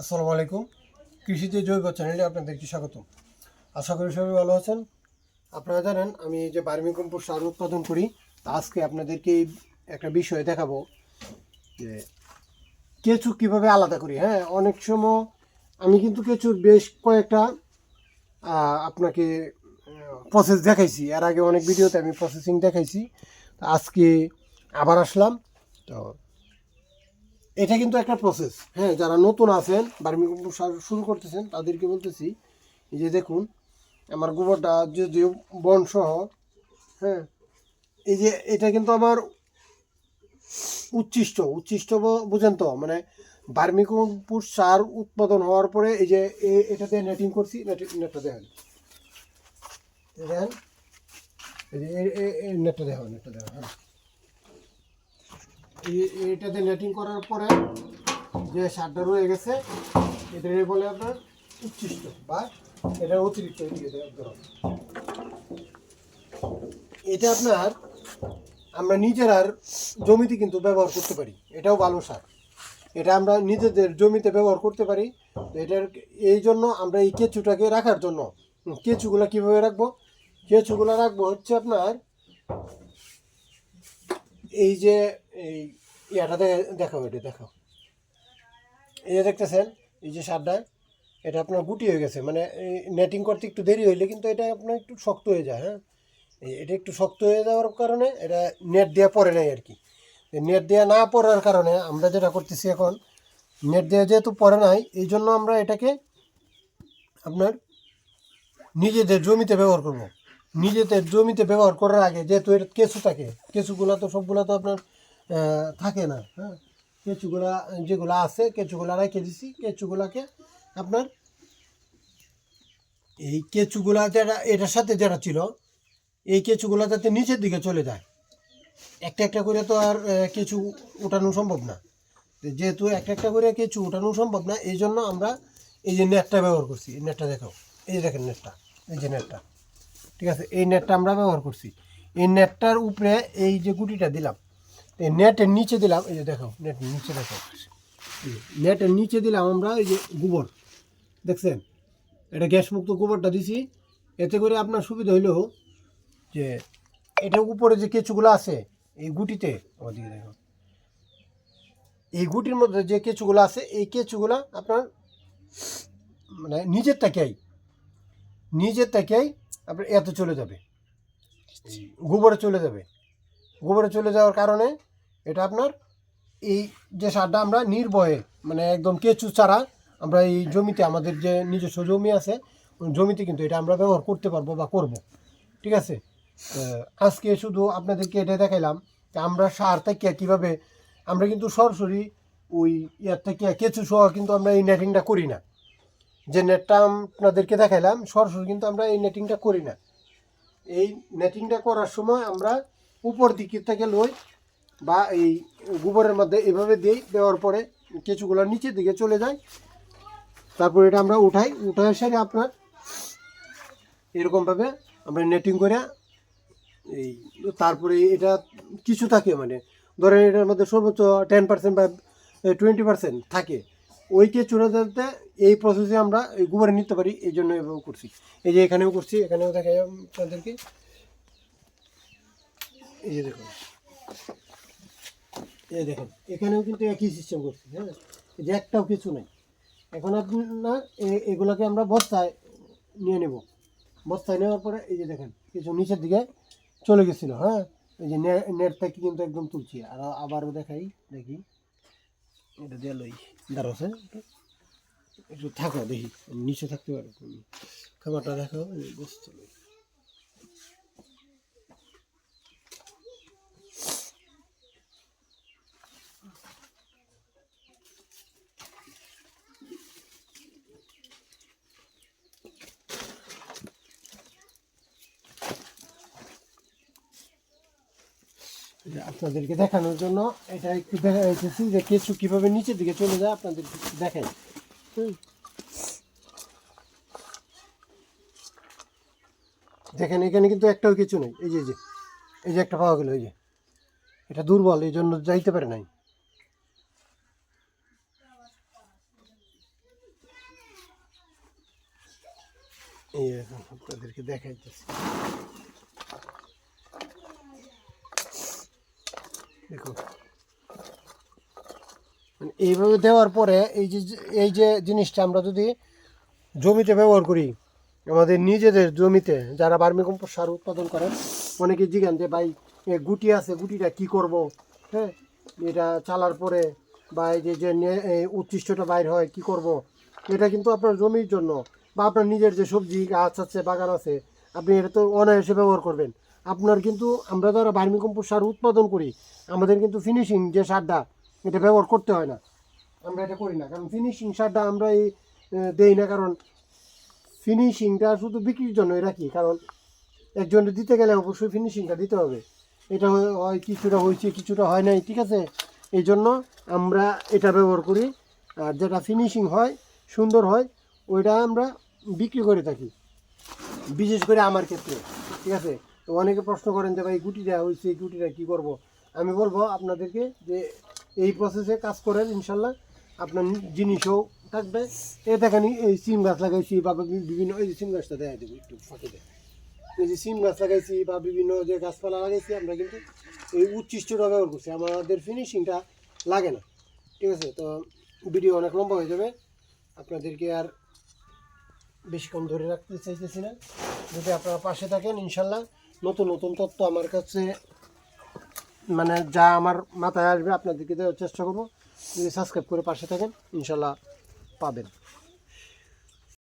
আসসালামু আলাইকুম। কৃষিতে জৈব চ্যানেলে আপনাদেরকে স্বাগত। আশা করি সবাই ভালো আছেন। আপনারা জানেন, আমি যে বার্মি কম্পোস্ট সার উৎপাদন করি আজকে আপনাদেরকে একটা বিষয় দেখাবো যে কেঁচু কীভাবে আলাদা করি। হ্যাঁ অনেক সময় আমি কিন্তু কেঁচুর বেশ কয়েকটা আপনাকে প্রসেস দেখাইছি। এর আগে অনেক ভিডিওতে আমি প্রসেসিং দেখাইছি। আজকে আবার আসলাম। তো এটা কিন্তু একটা প্রসেস হ্যাঁ যারা নতুন আছেন, বার্মি শুরু করতেছেন, তাদেরকে বলতেছি যে দেখুন, আমার গোবরটা যদিও বন সহ হ্যাঁ এই যে এটা কিন্তু আমার উচ্ছিষ্ট উচ্ছিষ্ট বুঝেন তো মানে বার্মি কম্পোস্ট সার উৎপাদন হওয়ার পরে এই যে এটাতে নেটিং করছি নেট- নেটটা দেখেন দেখেন নেটটা দেখো নেটটা দেখো হ্যাঁ। এইটাতে নেটিং করার পরে যে সারটা রয়ে গেছে এটাকে বলে আপনার উচ্ছিষ্ট বা এটা অতিরিক্ত এটা আপনার আমরা নিজের জমিতে কিন্তু ব্যবহার করতে পারি, এটাও ভালো সার। এটা আমরা নিজেদের জমিতে ব্যবহার করতে পারি এটার এই জন্য আমরা এই কেঁচুটাকে রাখার জন্য। কেঁচুগুলো কীভাবে রাখব? কেঁচুগুলো রাখব হচ্ছে আপনার এই যে, এই ইয়াটা দে- দেখাও এটা, দেখাও। এই যে দেখতেছেন, এই যে সারটা, এটা আপনার গুটি হয়ে গেছে। মানে নেটিং করতে একটু দেরি হইলে কিন্তু এটা আপনার একটু শক্ত হয়ে যায় হ্যাঁ? এটা একটু শক্ত হয়ে যাওয়ার কারণে এটা নেট দেওয়া পড়ে নাই আর কি। নেট দেওয়া না পড়ার কারণে আমরা যেটা করতেছি এখন নেট দেওয়া যেহেতু পড়ে নাই, এই জন্য আমরা এটাকে আপনার নিজেদের জমিতে ব্যবহার করব। নিজেদের জমিতে ব্যবহার করার আগে যেহেতু এর কেঁচু থাকে, কেঁচুগুলা তো সবগুলা তো আপনার থাকে না হ্যাঁ? কেঁচুগুলা যেগুলো আছে, কেঁচুগুলা রেখে দিছি, কেঁচুগুলাকে আপনার, এই কেঁচুগুলা যেটা এটার সাথে যেটা ছিল, এই কেঁচুগুলা যাতে নিচের দিকে চলে যায়। একটা একটা করে তো আর কেঁচু উঠানো সম্ভব না। যেহেতু একটা একটা করে কেঁচু উঠানো সম্ভব না এই জন্য আমরা এই যে নেটটা ব্যবহার করছি। নেটটা দেখো, এই যে দেখেন নেটটা, এই যে নেটটা। ঠিক আছে? এই নেটটা আমরা ব্যবহার করছি। এই নেটটার উপরে এই যে গুটিটা দিলাম, এই নেটের নিচে দিলাম, এই যে দেখো নেটের নিচে দেখো। নেটের নিচে দিলাম আমরা এই যে গোবর, দেখছেন? এটা গ্যাস মুক্ত গোবরটা দিছি। এতে করে আপনার সুবিধা হইলেও যে এটার উপরে যে কেঁচুগুলো আছে, এই গুটিতে, ওদিকে দেখো। এই গুটির মধ্যে যে কেঁচুগুলো আছে, এই কেঁচুগুলো আপনার মানে নিজের থেকেই নিজের থেকেই আপনার এত চলে যাবে। গোবরে চলে যাবে। গোবরে চলে যাওয়ার কারণে এটা আপনার এই যে সারটা আমরা নির্ভয়ে মানে একদম কেঁচু ছাড়া আমরা এই জমিতে আমাদের যে নিজস্ব জমি আছে জমিতে কিন্তু এটা আমরা ব্যবহার করতে পারব বা করব। ঠিক আছে? আজকে শুধু আপনাদেরকে এটা দেখাইলাম যে আমরা সার থেকে কীভাবে আমরা কিন্তু সরাসরি ওই ইয়ার থেকে কেঁচু সহ কিন্তু আমরা এই নেটিংটা করি না। যে নেটটা আপনাদেরকে দেখাইলাম, সরাসরি কিন্তু আমরা এই নেটিংটা করি না। এই নেটিংটা করার সময় আমরা উপর দিকে থেকে লই বা এই গোবরের মধ্যে এভাবে দিই, দেওয়ার পরে কেঁচুগুলো নিচের দিকে চলে যায়। তারপর এটা আমরা উঠাই উঠায় সেরে আপনার এরকমভাবে আমরা নেটিং করে এই তারপরে এটা কিছু থাকে মানে ধরেন এটার মধ্যে সর্বোচ্চ টেন পার্সেন্ট বা টোয়েন্টি পার্সেন্ট থাকে। ওই কেঁচুরা যাতে এই প্রসেসে আমরা গোবরে নিতে পারি, এই জন্য এভাবে করছি। এই যে এখানেও করছি, এখানেও দেখাই আপনাদেরকে এই যে দেখুন। এই দেখেন, এখানেও কিন্তু একই সিস্টেম করছি হ্যাঁ? যে একটাও কিছু নেই। এখন আপনার এগুলোকে আমরা বস্তায় নিয়ে নেব। বস্তায় নেওয়ার পরে এই যে দেখেন, কিছু নিচের দিকে চলে গেছিল হ্যাঁ? এই যে নেট থেকে কিন্তু একদম তুলছি। আর আবারও দেখাই, দেখি। এটা দিয়ে লই দাঁড়াচ্ছে একটু থাকো, দেখি। নিচে থাকতে পারো তুমি খাবারটা দেখো বসতে আপনাদেরকে দেখানোর জন্য এটা একটু দেখা যাইতেছি যে কেঁচু কীভাবে নিচের দিকে চলে যায় আপনাদের দেখাই। দেখেন, এখানে কিন্তু একটাও কিছু নেই। এই যে যে, এই যে একটা পাওয়া গেল, এই যে। এটা দুর্বল, এই জন্য যাইতে পারে নাই। এই এখন দেখাইতেছি। দেখো এইভাবে দেওয়ার পরে এই যে এই যে জিনিসটা আমরা যদি জমিতে ব্যবহার করি, আমাদের নিজেদের জমিতে যারা বার্মি কম্পোস্ট সার উৎপাদন করেন, অনেকে জিজ্ঞান যে, ভাই গুটি আছে, গুটিটা কি করব? হ্যাঁ এটা চালার পরে বা এই যে যে উচ্ছিষ্টটা বাইর হয়, কি করব? এটা কিন্তু আপনার জমির জন্য বা আপনার নিজের যে সবজি, গাছ আছে, বাগান আছে, আপনি এটা তো অনায়াসে ব্যবহার করবেন। আপনার কিন্তু, আমরা যারা বার্মি কম্পোস্ট সার উৎপাদন করি, আমাদের কিন্তু ফিনিশিং যে সারটা, এটা ব্যবহার করতে হয় না। আমরা এটা করি না। কারণ ফিনিশিং সারটা আমরা এই দেই না, কারণ ফিনিশিংটা শুধু বিক্রির জন্যই রাখি। কারণ একজনের দিতে গেলে অবশ্যই ফিনিশিংটা দিতে হবে। এটা হয়- কিছুটা হয়েছে, কিছুটা হয় নাই, ঠিক আছে? এই জন্য আমরা এটা ব্যবহার করি। আর যেটা ফিনিশিং হয়, সুন্দর হয়, ওইটা আমরা বিক্রি করে থাকি। বিশেষ করে আমার ক্ষেত্রে, ঠিক আছে? তো অনেকে প্রশ্ন করেন যে, ভাই, গুটিটা হয়েছে গুটিটা কী করব? আমি বলব আপনাদেরকে যে, এই প্রসেসে কাজ করেন ইনশাল্লাহ আপনার জিনিসও থাকবে। এ দেখেন, এই সিম গাছ লাগাইছি বা বিভিন্ন, এই যে সিম গাছটা দেখা দেবো একটু ফাঁকে দেয় এই যে সিম গাছ লাগাইছি বা বিভিন্ন যে গাছপালা লাগাইছি আমরা কিন্তু এই উচ্ছিষ্টটা ব্যবহার করছি। আমাদের ফিনিশিংটা লাগে না। ঠিক আছে? তো ভিডিও অনেক লম্বা হয়ে যাবে। আপনাদেরকে আর বেশিক্ষণ ধরে রাখতে চাইতেছি না। যদি আপনারা পাশে থাকেন, ইনশাল্লাহ নতুন নতুন তথ্য আমার কাছে মানে যা আমার মাথায় আসবে, আপনাদেরকে দেওয়ার চেষ্টা করব। যদি সাবস্ক্রাইব করে পাশে থাকেন ইনশাল্লাহ পাবেন।